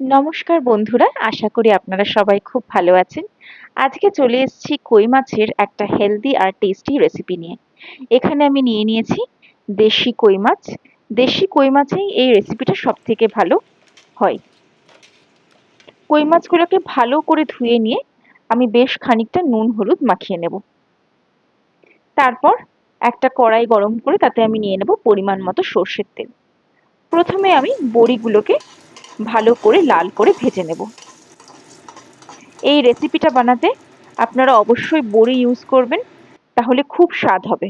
নমস্কার বন্ধুরা, আশা করি আপনারা সবাই খুব ভালো আছেন। আজকে চলে এসেছি কই মাছের একটা হেলদি আর টেস্টি রেসিপি নিয়ে। এখানে আমি নিয়ে নিয়েছি দেশি কই মাছ। দেশি কই মাছেই এই রেসিপিটা সব থেকে ভালো হয়। কই মাছগুলোকে ভালো করে ধুয়ে নিয়ে আমি বেশ খানিকটা নুন, হলুদ মাখিয়ে নেব। তারপর একটা কড়াই গরম করে তাতে আমি নিয়ে নেব পরিমাণ মতো সর্ষের তেল। প্রথমে আমি বড়িগুলোকে ভালো করে লাল করে ভেজে নেব। এই রেসিপিটা বানাতে আপনারা অবশ্যই বড়ি ইউজ করবেন, তাহলে খুব স্বাদ হবে।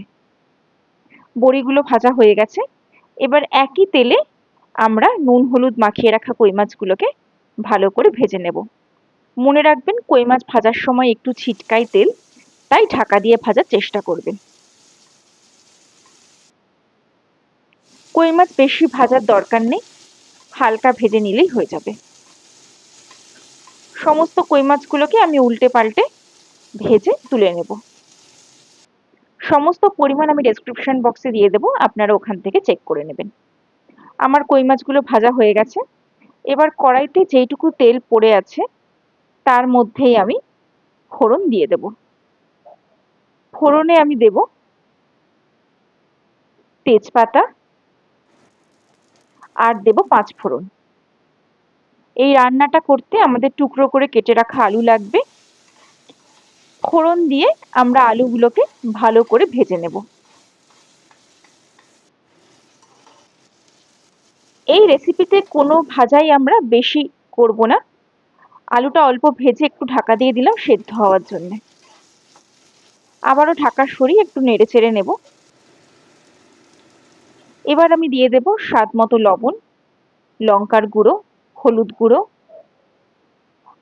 বড়িগুলো ভাজা হয়ে গেছে। এবার একই তেলে আমরা নুন, হলুদ মাখিয়ে রাখা কই মাছগুলোকে ভালো করে ভেজে নেব। মনে রাখবেন কই মাছ ভাজার সময় একটু ছিটকাই তেল, তাই ঢাকা দিয়ে ভাজার চেষ্টা করবেন। কই মাছ বেশি ভাজার দরকার নেই হালকা ভেজে নিলেই হয়ে যাবে। সমস্ত কই মাছগুলোকে আমি উল্টে পাল্টে ভেজে তুলে নেব। সমস্ত পরিমাণ আমি ডেসক্রিপশন বক্সে দিয়ে দেবো, আপনারা ওখান থেকে চেক করে নেবেন। আমার কই মাছগুলো ভাজা হয়ে গেছে। এবার কড়াইতে যেইটুকু তেল পড়ে আছে, তার মধ্যেই আমি ফোড়ন দিয়ে দেব। ফোড়নে আমি দেব তেজপাতা আর দেব পাঁচ ফোড়ন। এই রান্নাটা করতে আমাদের টুকরো করে কেটে রাখা আলু লাগবে। ফোড়ন দিয়ে আমরা আলুগুলোকে ভালো করে ভেজে নেব। এই রেসিপিতে কোনো ভাজাই আমরা বেশি করব না। আলুটা অল্প ভেজে একটু ঢাকা দিয়ে দিলাম সেদ্ধ হওয়ার জন্য। আবারও ঢাকা সরিয়ে একটু নেড়ে চেড়ে নেব। এবার আমি দিয়ে দেব স্বাদ মতো লবণ, লঙ্কার গুঁড়ো, হলুদ গুঁড়ো,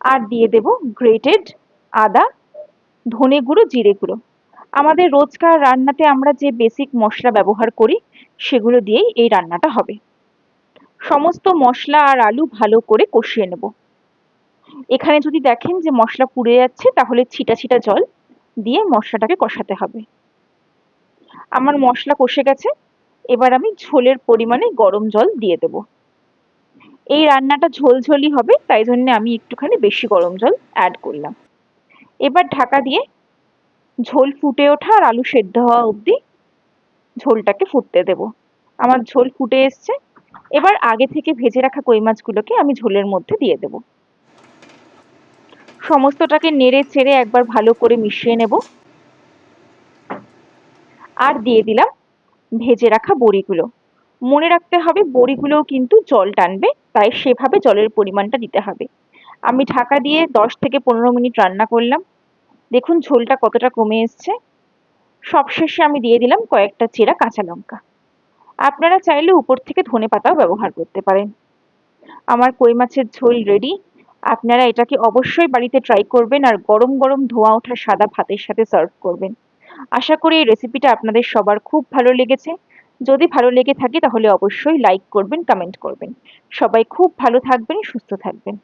আর দিয়ে দেব গ্রেটেড আদা, ধনে গুঁড়ো, জিরে গুঁড়ো। আমাদের রোজকার রান্নাতে আমরা যে বেসিক মশলা ব্যবহার করি, সেগুলো দিয়েই এই রান্নাটা হবে। সমস্ত মশলা আর আলু ভালো করে কষিয়ে নেব। এখানে যদি দেখেন যে মশলা পুড়ে যাচ্ছে, তাহলে ছিটা ছিটা জল দিয়ে মশলাটাকে কষাতে হবে। আমার মশলা কষে গেছে। এবার আমি ঝোলের পরিমাণে গরম জল দিয়ে দেব। এই রান্নাটা ঝোলঝোলই হবে, তাই জন্য আমি একটুখানি বেশি গরম জল অ্যাড করলাম। এবার ঢাকা দিয়ে ঝোল ফুটে ওঠা আর আলু সেদ্ধ হওয়া অবধি ঝোলটাকে ফুটতে দেব। আমার ঝোল ফুটে এসছে। এবার আগে থেকে ভেজে রাখা কই মাছগুলোকে আমি ঝোলের মধ্যে দিয়ে দেব। সমস্তটাকে নেড়ে চেড়ে একবার ভালো করে মিশিয়ে নেব। আর দিয়ে দিলাম ভেজে রাখা বড়িগুলো। মনে রাখতে হবে বড়িগুলোও কিন্তু জল টানবে, তাই সেভাবে জলের পরিমাণটা দিতে হবে। আমি ঢাকা দিয়ে দশ থেকে পনেরো মিনিট রান্না করলাম। দেখুন ঝোলটা কতটা কমে এসছে। সবশেষে আমি দিয়ে দিলাম কয়েকটা চেরা কাঁচা লঙ্কা। আপনারা চাইলে উপর থেকে ধনে পাতাও ব্যবহার করতে পারেন। আমার কই মাছের ঝোল রেডি আপনারা এটাকে অবশ্যই বাড়িতে ট্রাই করবেন আর গরম গরম ধোঁয়া ওঠা সাদা ভাতের সাথে সার্ভ করবেন। আশা করি এই রেসিপিটা আপনাদের সবার খুব ভালো লেগেছে। যদি ভালো লেগে থাকে তাহলে অবশ্যই লাইক করবেন কমেন্ট করবেন। সবাই খুব ভালো থাকবেন, সুস্থ থাকবেন।